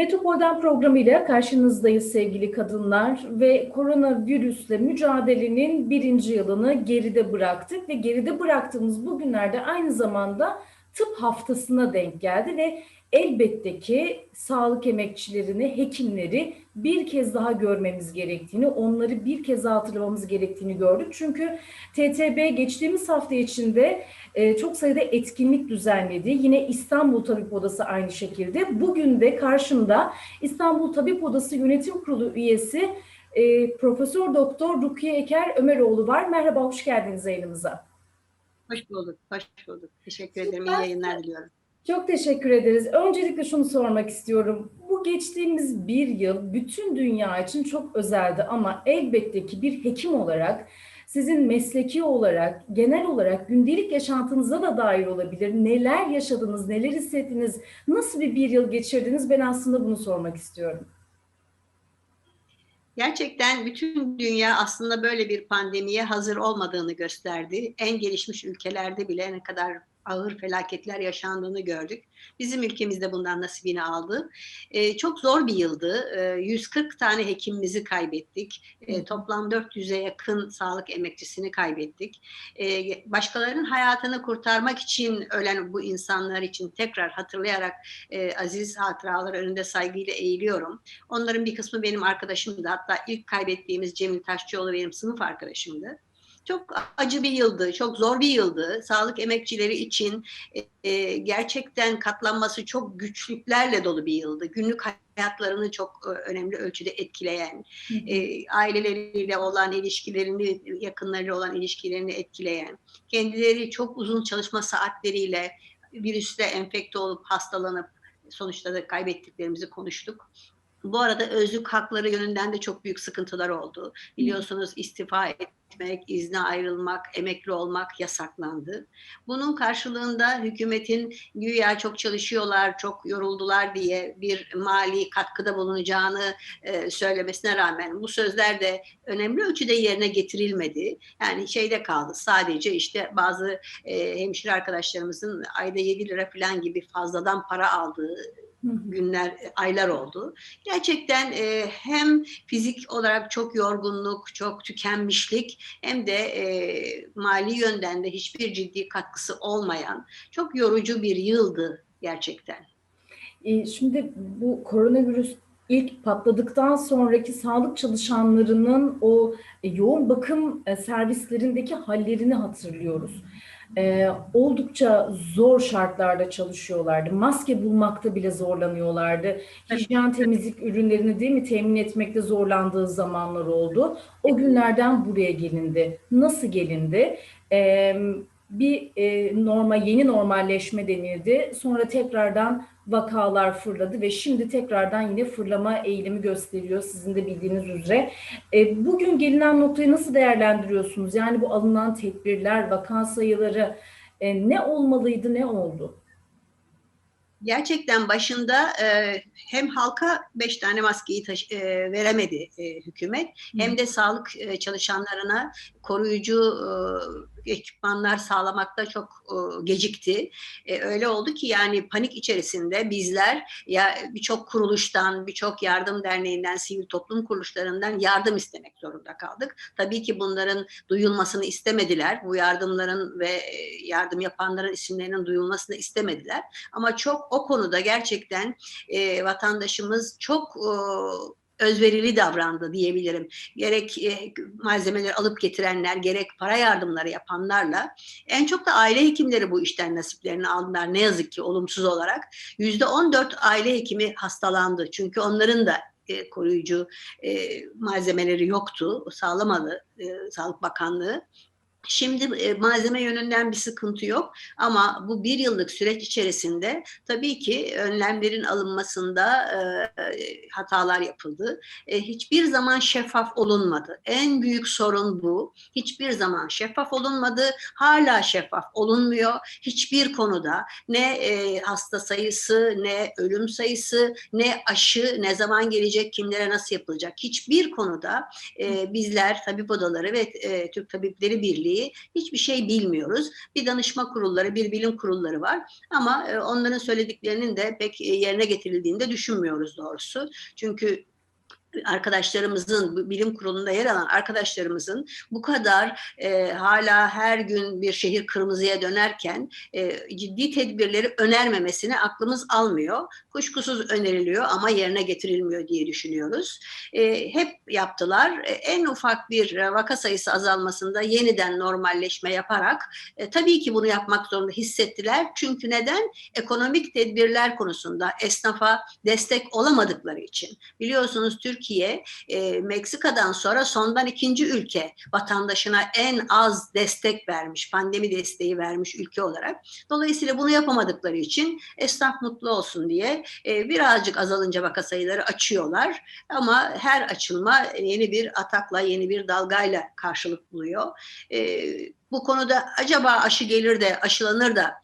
Metropol'den programıyla karşınızdayız sevgili kadınlar ve koronavirüsle mücadelenin birinci yılını geride bıraktık ve geride bıraktığımız bu günlerde aynı zamanda tıp haftasına denk geldi ve elbette ki sağlık emekçilerini, hekimleri bir kez daha görmemiz gerektiğini, onları bir kez daha hatırlamamız gerektiğini gördük. Çünkü TTB geçtiğimiz hafta içinde e, çok sayıda etkinlik düzenledi. Yine İstanbul Tabip Odası aynı şekilde. Bugün de karşımda İstanbul Tabip Odası Yönetim Kurulu üyesi e, Profesör Doktor Rukiye Eker Ömeroğlu var. Merhaba, hoş geldiniz yayınımıza. Hoş bulduk, hoş bulduk. Teşekkür ederim. İyi yayınlar diliyorum. Çok teşekkür ederiz. Öncelikle şunu sormak istiyorum. Bu geçtiğimiz bir yıl bütün dünya için çok özeldi ama elbette ki bir hekim olarak sizin mesleki olarak, genel olarak gündelik yaşantınıza da dair olabilir. Neler yaşadınız, neler hissettiniz, nasıl bir bir yıl geçirdiniz? Ben aslında bunu sormak istiyorum. Gerçekten bütün dünya aslında böyle bir pandemiye hazır olmadığını gösterdi. En gelişmiş ülkelerde bile ne kadar ağır felaketler yaşandığını gördük. Bizim ülkemizde bundan nasibini aldı. E, çok zor bir yıldı. E, 140 tane hekimimizi kaybettik. E, toplam 400'e yakın sağlık emekçisini kaybettik. E, başkalarının hayatını kurtarmak için ölen bu insanlar için tekrar hatırlayarak e, aziz hatıralar önünde saygıyla eğiliyorum. Onların bir kısmı benim arkadaşımdı. Hatta ilk kaybettiğimiz Cemil Taşçıoğlu benim sınıf arkadaşımdı çok acı bir yıldı, çok zor bir yıldı. Sağlık emekçileri için e, gerçekten katlanması çok güçlüklerle dolu bir yıldı. Günlük hayatlarını çok e, önemli ölçüde etkileyen, e, aileleriyle olan ilişkilerini, yakınlarıyla olan ilişkilerini etkileyen, kendileri çok uzun çalışma saatleriyle virüsle enfekte olup hastalanıp sonuçta da kaybettiklerimizi konuştuk. Bu arada özlük hakları yönünden de çok büyük sıkıntılar oldu. Biliyorsunuz istifa etmek, izne ayrılmak, emekli olmak yasaklandı. Bunun karşılığında hükümetin güya çok çalışıyorlar, çok yoruldular diye bir mali katkıda bulunacağını e, söylemesine rağmen bu sözler de önemli ölçüde yerine getirilmedi. Yani şeyde kaldı sadece işte bazı e, hemşire arkadaşlarımızın ayda 7 lira falan gibi fazladan para aldığı günler, aylar oldu. Gerçekten e, hem fizik olarak çok yorgunluk, çok tükenmişlik hem de e, mali yönden de hiçbir ciddi katkısı olmayan çok yorucu bir yıldı gerçekten. E, şimdi bu koronavirüs ilk patladıktan sonraki sağlık çalışanlarının o e, yoğun bakım e, servislerindeki hallerini hatırlıyoruz e, oldukça zor şartlarda çalışıyorlardı. Maske bulmakta bile zorlanıyorlardı. Hijyen temizlik ürünlerini değil mi temin etmekte zorlandığı zamanlar oldu. O günlerden buraya gelindi. Nasıl gelindi? E, bir e, normal yeni normalleşme denildi. Sonra tekrardan vakalar fırladı ve şimdi tekrardan yine fırlama eğilimi gösteriyor sizin de bildiğiniz üzere. E, bugün gelinen noktayı nasıl değerlendiriyorsunuz? Yani bu alınan tedbirler, vaka sayıları e, ne olmalıydı, ne oldu? Gerçekten başında e, hem halka beş tane maskeyi taş- e, veremedi e, hükümet hem de sağlık e, çalışanlarına koruyucu e, ekipmanlar sağlamakta çok e, gecikti. E, öyle oldu ki yani panik içerisinde bizler ya birçok kuruluştan, birçok yardım derneğinden, sivil toplum kuruluşlarından yardım istemek zorunda kaldık. Tabii ki bunların duyulmasını istemediler. Bu yardımların ve e, yardım yapanların isimlerinin duyulmasını istemediler. Ama çok o konuda gerçekten e, vatandaşımız çok e, özverili davrandı diyebilirim. Gerek e, malzemeleri alıp getirenler, gerek para yardımları yapanlarla en çok da aile hekimleri bu işten nasiplerini aldılar. Ne yazık ki olumsuz olarak. Yüzde 14 aile hekimi hastalandı. Çünkü onların da e, koruyucu e, malzemeleri yoktu. Sağlamadı e, Sağlık Bakanlığı. Şimdi e, malzeme yönünden bir sıkıntı yok ama bu bir yıllık süreç içerisinde tabii ki önlemlerin alınmasında e, hatalar yapıldı. E, hiçbir zaman şeffaf olunmadı. En büyük sorun bu. Hiçbir zaman şeffaf olunmadı. Hala şeffaf olunmuyor. Hiçbir konuda ne e, hasta sayısı, ne ölüm sayısı, ne aşı, ne zaman gelecek, kimlere nasıl yapılacak. Hiçbir konuda e, bizler tabip odaları ve e, Türk Tabipleri Birliği gerekliliği hiçbir şey bilmiyoruz. Bir danışma kurulları, bir bilim kurulları var ama e, onların söylediklerinin de pek e, yerine getirildiğini de düşünmüyoruz doğrusu. Çünkü arkadaşlarımızın, bilim kurulunda yer alan arkadaşlarımızın bu kadar e, hala her gün bir şehir kırmızıya dönerken e, ciddi tedbirleri önermemesini aklımız almıyor. Kuşkusuz öneriliyor ama yerine getirilmiyor diye düşünüyoruz. E, hep yaptılar. E, en ufak bir vaka sayısı azalmasında yeniden normalleşme yaparak e, tabii ki bunu yapmak zorunda hissettiler. Çünkü neden? Ekonomik tedbirler konusunda esnafa destek olamadıkları için. Biliyorsunuz Türkiye e, Meksika'dan sonra sondan ikinci ülke vatandaşına en az destek vermiş, pandemi desteği vermiş ülke olarak. Dolayısıyla bunu yapamadıkları için esnaf mutlu olsun diye e, birazcık azalınca vaka sayıları açıyorlar. Ama her açılma yeni bir atakla, yeni bir dalgayla karşılık buluyor. E, bu konuda acaba aşı gelir de aşılanır da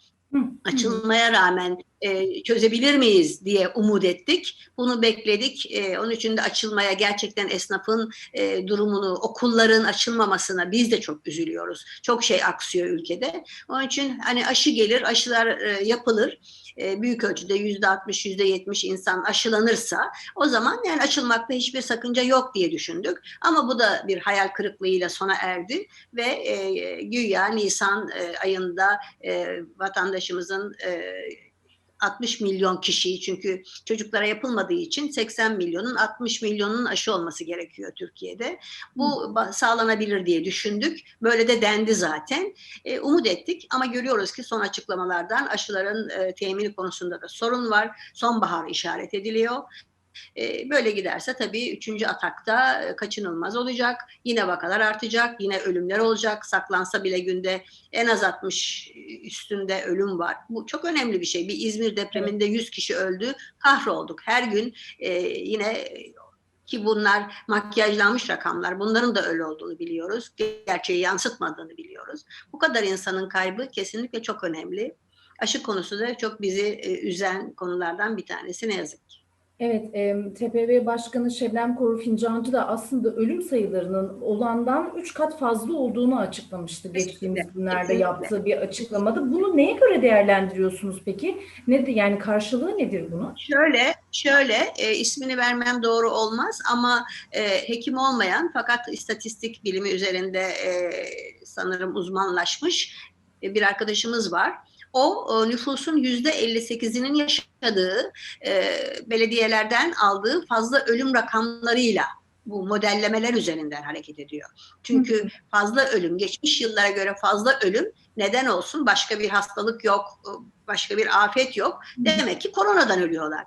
açılmaya rağmen e, çözebilir miyiz diye umut ettik. Bunu bekledik. E, onun için de açılmaya gerçekten esnafın e, durumunu, okulların açılmamasına biz de çok üzülüyoruz. Çok şey aksıyor ülkede. Onun için hani aşı gelir, aşılar e, yapılır. E, büyük ölçüde yüzde 60, yüzde 70 insan aşılanırsa o zaman yani açılmakta hiçbir sakınca yok diye düşündük. Ama bu da bir hayal kırıklığıyla sona erdi ve e, güya Nisan e, ayında e, vatandaşımızın e, 60 milyon kişiyi çünkü çocuklara yapılmadığı için 80 milyonun 60 milyonun aşı olması gerekiyor Türkiye'de. Bu sağlanabilir diye düşündük. Böyle de dendi zaten. E, umut ettik ama görüyoruz ki son açıklamalardan aşıların e, temini konusunda da sorun var. Sonbahar işaret ediliyor. E, böyle giderse tabii üçüncü atakta e, kaçınılmaz olacak. Yine vakalar artacak, yine ölümler olacak. Saklansa bile günde en az 60 üstünde ölüm var. Bu çok önemli bir şey. Bir İzmir depreminde 100 kişi öldü, kahrolduk. Her gün e, yine ki bunlar makyajlanmış rakamlar. Bunların da öyle olduğunu biliyoruz. Gerçeği yansıtmadığını biliyoruz. Bu kadar insanın kaybı kesinlikle çok önemli. Aşı konusu da çok bizi üzen konulardan bir tanesi ne yazık ki. Evet, e, TPV Başkanı Şebnem Korur Fincancı da aslında ölüm sayılarının olandan 3 kat fazla olduğunu açıklamıştı geçtiğimiz günlerde kesinlikle. yaptığı bir açıklamada. Bunu neye göre değerlendiriyorsunuz peki? Nedir yani karşılığı nedir bunun? Şöyle, şöyle e, ismini vermem doğru olmaz ama e, hekim olmayan fakat istatistik bilimi üzerinde e, sanırım uzmanlaşmış e, bir arkadaşımız var o nüfusun yüzde 58'inin yaşadığı e, belediyelerden aldığı fazla ölüm rakamlarıyla bu modellemeler üzerinden hareket ediyor. Çünkü fazla ölüm, geçmiş yıllara göre fazla ölüm neden olsun? Başka bir hastalık yok, başka bir afet yok. Demek ki koronadan ölüyorlar.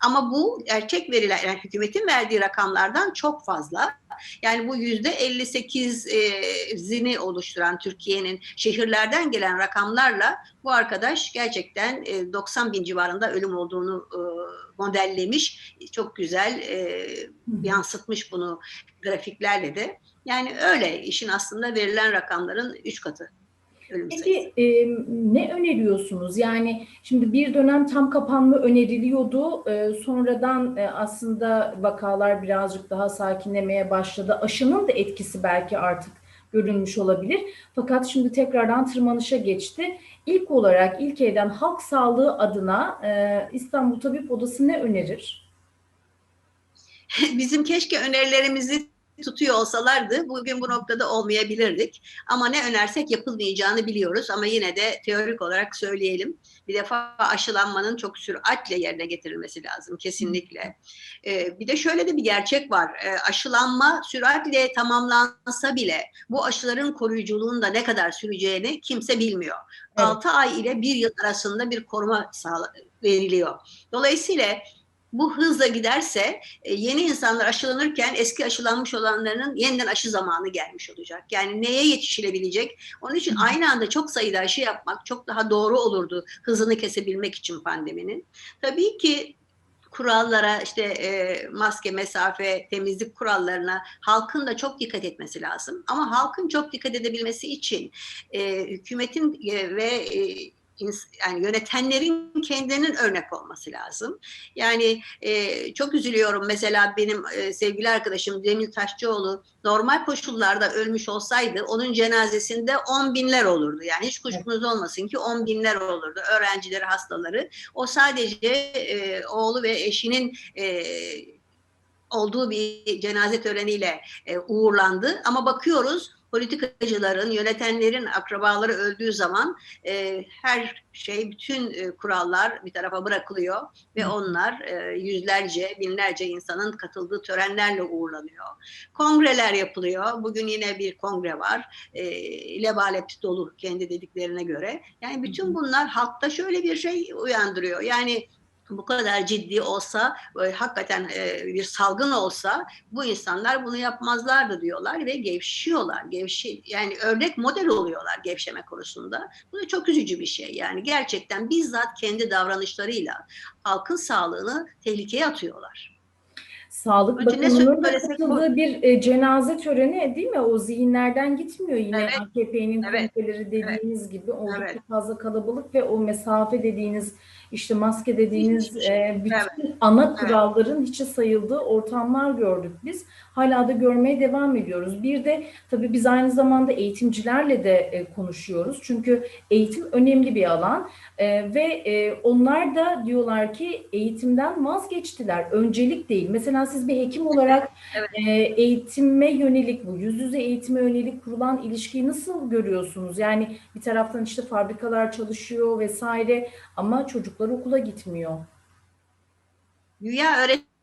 Ama bu gerçek veriler, yani hükümetin verdiği rakamlardan çok fazla. Yani bu yüzde 58'ini oluşturan Türkiye'nin şehirlerden gelen rakamlarla bu arkadaş gerçekten 90 bin civarında ölüm olduğunu modellemiş. Çok güzel yansıtmış bunu grafiklerle de. Yani öyle işin aslında verilen rakamların üç katı. Peki e, ne öneriyorsunuz? Yani şimdi bir dönem tam kapanma öneriliyordu. E, sonradan e, aslında vakalar birazcık daha sakinlemeye başladı. Aşının da etkisi belki artık görünmüş olabilir. Fakat şimdi tekrardan tırmanışa geçti. İlk olarak ilk elden halk sağlığı adına e, İstanbul Tabip Odası ne önerir? Bizim keşke önerilerimizi tutuyor olsalardı bugün bu noktada olmayabilirdik. Ama ne önersek yapılmayacağını biliyoruz ama yine de teorik olarak söyleyelim. Bir defa aşılanmanın çok süratle yerine getirilmesi lazım kesinlikle. Ee, bir de şöyle de bir gerçek var. Ee, aşılanma süratle tamamlansa bile bu aşıların koruyuculuğun da ne kadar süreceğini kimse bilmiyor. Evet. 6 ay ile 1 yıl arasında bir koruma veriliyor. Dolayısıyla bu hızla giderse e, yeni insanlar aşılanırken eski aşılanmış olanların yeniden aşı zamanı gelmiş olacak. Yani neye yetişilebilecek? Onun için aynı anda çok sayıda aşı yapmak çok daha doğru olurdu hızını kesebilmek için pandeminin. Tabii ki kurallara işte e, maske, mesafe, temizlik kurallarına halkın da çok dikkat etmesi lazım. Ama halkın çok dikkat edebilmesi için e, hükümetin e, ve e, yani yönetenlerin kendinin örnek olması lazım. Yani e, çok üzülüyorum mesela benim e, sevgili arkadaşım Cemil Taşçıoğlu normal koşullarda ölmüş olsaydı onun cenazesinde on binler olurdu. Yani hiç kuşkunuz olmasın ki on binler olurdu. Öğrencileri, hastaları. O sadece e, oğlu ve eşinin e, olduğu bir cenaze töreniyle e, uğurlandı. Ama bakıyoruz politikacıların, yönetenlerin akrabaları öldüğü zaman e, her şey, bütün e, kurallar bir tarafa bırakılıyor ve onlar e, yüzlerce, binlerce insanın katıldığı törenlerle uğurlanıyor. Kongreler yapılıyor. Bugün yine bir kongre var. E, lebalep dolu kendi dediklerine göre. Yani bütün bunlar halkta şöyle bir şey uyandırıyor. Yani bu kadar ciddi olsa, e, hakikaten e, bir salgın olsa bu insanlar bunu yapmazlardı diyorlar ve gevşiyorlar. Gevşi, yani örnek model oluyorlar gevşeme konusunda. Bu da çok üzücü bir şey. Yani gerçekten bizzat kendi davranışlarıyla halkın sağlığını tehlikeye atıyorlar. Sağlık Bakanı'nın katıldığı bir e, cenaze töreni değil mi? O zihinlerden gitmiyor yine Evet. AKP'nin Evet. dediğiniz gibi oldukça Evet. fazla kalabalık ve o mesafe dediğiniz işte maske dediğiniz şey. e, bütün ana Evet. kuralların hiçe sayıldığı ortamlar gördük biz. Hala da görmeye devam ediyoruz. Bir de tabii biz aynı zamanda eğitimcilerle de e, konuşuyoruz. Çünkü eğitim önemli bir alan E, ve e, onlar da diyorlar ki eğitimden vazgeçtiler. Öncelik değil. Mesela siz bir hekim olarak Evet. e, eğitime yönelik bu yüz yüze eğitime yönelik kurulan ilişkiyi nasıl görüyorsunuz? Yani bir taraftan işte fabrikalar çalışıyor vesaire ama çocuklar okula gitmiyor. Güya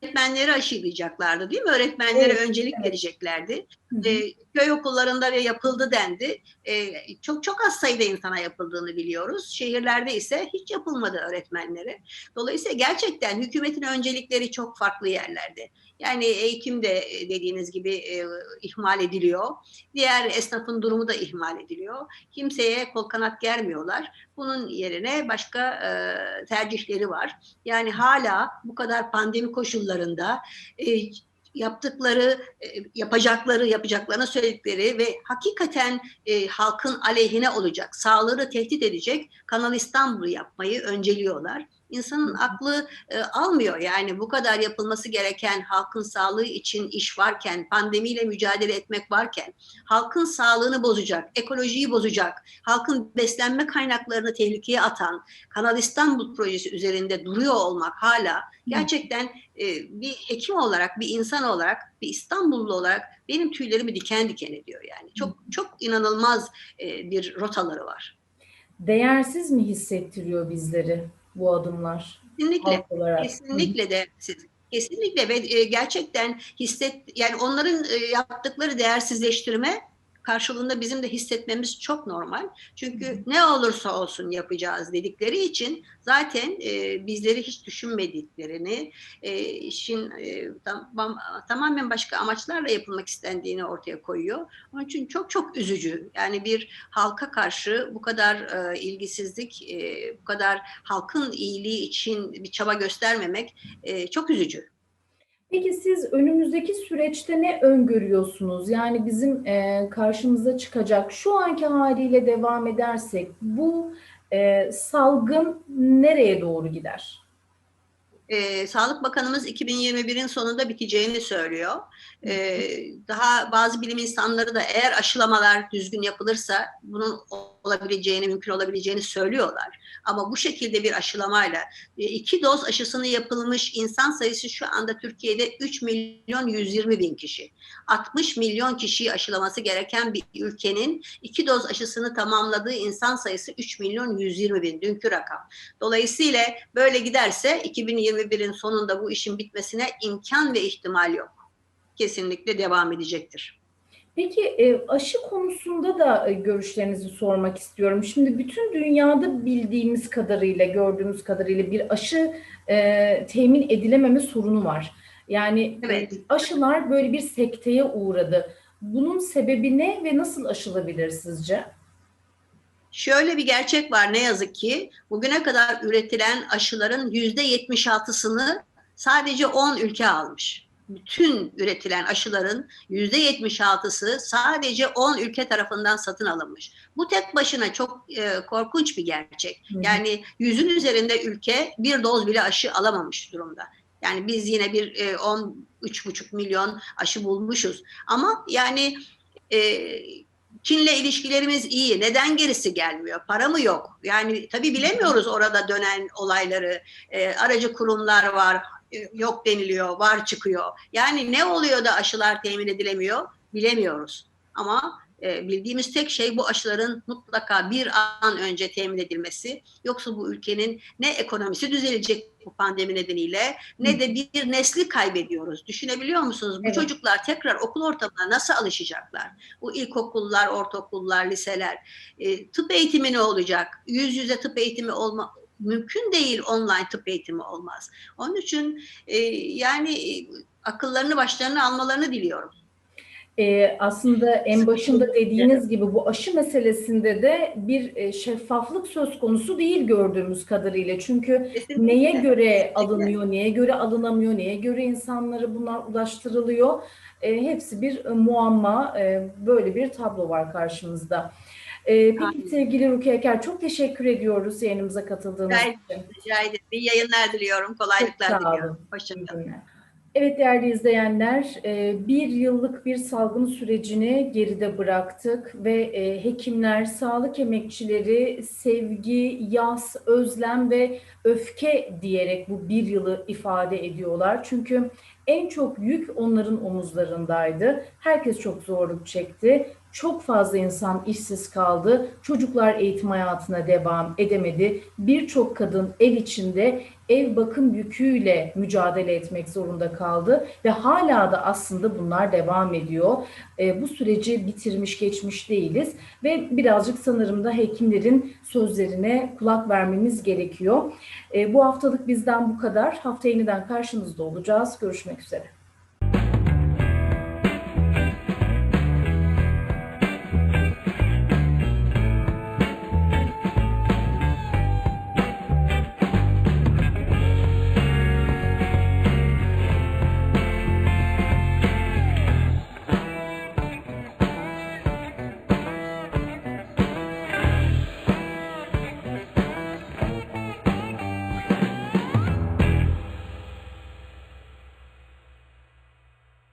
öğretmenleri aşılayacaklardı değil mi? Öğretmenlere Evet, öncelik evet. vereceklerdi. E, köy okullarında ve yapıldı dendi. E, çok çok az sayıda insana yapıldığını biliyoruz. Şehirlerde ise hiç yapılmadı öğretmenlere. Dolayısıyla gerçekten hükümetin öncelikleri çok farklı yerlerde. Yani eğitim de e, dediğiniz gibi e, ihmal ediliyor. Diğer esnafın durumu da ihmal ediliyor. Kimseye kol kanat germiyorlar. Bunun yerine başka e, tercihleri var. Yani hala bu kadar pandemi koşullarında e, yaptıkları, e, yapacakları, yapacaklarını söyledikleri ve hakikaten e, halkın aleyhine olacak, sağlığını tehdit edecek Kanal İstanbul'u yapmayı önceliyorlar. İnsanın aklı e, almıyor. Yani bu kadar yapılması gereken halkın sağlığı için iş varken, pandemiyle mücadele etmek varken, halkın sağlığını bozacak, ekolojiyi bozacak, halkın beslenme kaynaklarını tehlikeye atan Kanal İstanbul projesi üzerinde duruyor olmak hala gerçekten e, bir hekim olarak, bir insan olarak, bir İstanbullu olarak benim tüylerimi diken diken ediyor yani. Çok çok inanılmaz e, bir rotaları var. Değersiz mi hissettiriyor bizleri bu adımlar Kesinlikle. Kesinlikle de kesinlikle ve e, gerçekten hisset yani onların e, yaptıkları değersizleştirme karşılığında bizim de hissetmemiz çok normal. Çünkü ne olursa olsun yapacağız dedikleri için zaten e, bizleri hiç düşünmediklerini, e, işin e, tam, tamamen başka amaçlarla yapılmak istendiğini ortaya koyuyor. Onun için çok çok üzücü. Yani bir halka karşı bu kadar e, ilgisizlik, e, bu kadar halkın iyiliği için bir çaba göstermemek e, çok üzücü. Peki siz önümüzdeki süreçte ne öngörüyorsunuz? Yani bizim e, karşımıza çıkacak şu anki haliyle devam edersek bu e, salgın nereye doğru gider? Ee, Sağlık Bakanımız 2021'in sonunda biteceğini söylüyor. Ee, daha bazı bilim insanları da eğer aşılamalar düzgün yapılırsa bunun olabileceğini, mümkün olabileceğini söylüyorlar. Ama bu şekilde bir aşılamayla e, iki doz aşısını yapılmış insan sayısı şu anda Türkiye'de 3 milyon 120 bin kişi. 60 milyon kişiyi aşılaması gereken bir ülkenin iki doz aşısını tamamladığı insan sayısı 3 milyon 120 bin dünkü rakam. Dolayısıyla böyle giderse 2021'in sonunda bu işin bitmesine imkan ve ihtimal yok. Kesinlikle devam edecektir. Peki e, aşı konusunda da e, görüşlerinizi sormak istiyorum. Şimdi bütün dünyada bildiğimiz kadarıyla, gördüğümüz kadarıyla bir aşı e, temin edilememe sorunu var. Yani Evet. e, aşılar böyle bir sekteye uğradı. Bunun sebebi ne ve nasıl aşılabilir sizce? Şöyle bir gerçek var ne yazık ki bugüne kadar üretilen aşıların yüzde 76'sını sadece 10 ülke almış. Bütün üretilen aşıların yüzde 76'sı sadece 10 ülke tarafından satın alınmış. Bu tek başına çok e, korkunç bir gerçek. Yani yüzün üzerinde ülke bir doz bile aşı alamamış durumda. Yani biz yine bir e, 13,5 milyon aşı bulmuşuz. Ama yani e, Çin'le ilişkilerimiz iyi. Neden gerisi gelmiyor? Para mı yok? Yani tabii bilemiyoruz orada dönen olayları. E, aracı kurumlar var, yok deniliyor, var çıkıyor. Yani ne oluyor da aşılar temin edilemiyor? Bilemiyoruz. Ama e, bildiğimiz tek şey bu aşıların mutlaka bir an önce temin edilmesi. Yoksa bu ülkenin ne ekonomisi düzelecek bu pandemi nedeniyle ne de bir nesli kaybediyoruz. Düşünebiliyor musunuz? Bu Evet. çocuklar tekrar okul ortamına nasıl alışacaklar? Bu ilkokullar, ortaokullar, liseler. E, tıp eğitimi ne olacak? Yüz yüze tıp eğitimi olma mümkün değil online tıp eğitimi olmaz. Onun için e, yani e, akıllarını başlarına almalarını diliyorum. Ee, aslında en başında dediğiniz gibi bu aşı meselesinde de bir e, şeffaflık söz konusu değil gördüğümüz kadarıyla. Çünkü Kesinlikle. neye göre alınıyor, neye göre alınamıyor, neye göre insanlara bunlar ulaştırılıyor. E, hepsi bir e, muamma. E, böyle bir tablo var karşımızda. E, peki Aynen. sevgili Rukiye Eker çok teşekkür ediyoruz yayınımıza katıldığınız Rica için. Rica ederim. İyi yayınlar diliyorum. Kolaylıklar Çok diliyorum. Hoşçakalın. Evet değerli izleyenler, e, bir yıllık bir salgın sürecini geride bıraktık ve e, hekimler, sağlık emekçileri sevgi, yas, özlem ve öfke diyerek bu bir yılı ifade ediyorlar. Çünkü en çok yük onların omuzlarındaydı. Herkes çok zorluk çekti. Çok fazla insan işsiz kaldı. Çocuklar eğitim hayatına devam edemedi. Birçok kadın ev içinde ev bakım yüküyle mücadele etmek zorunda kaldı ve hala da aslında bunlar devam ediyor. E, bu süreci bitirmiş geçmiş değiliz ve birazcık sanırım da hekimlerin sözlerine kulak vermemiz gerekiyor. E, bu haftalık bizden bu kadar. Hafta yeniden karşınızda olacağız. Görüşmek üzere.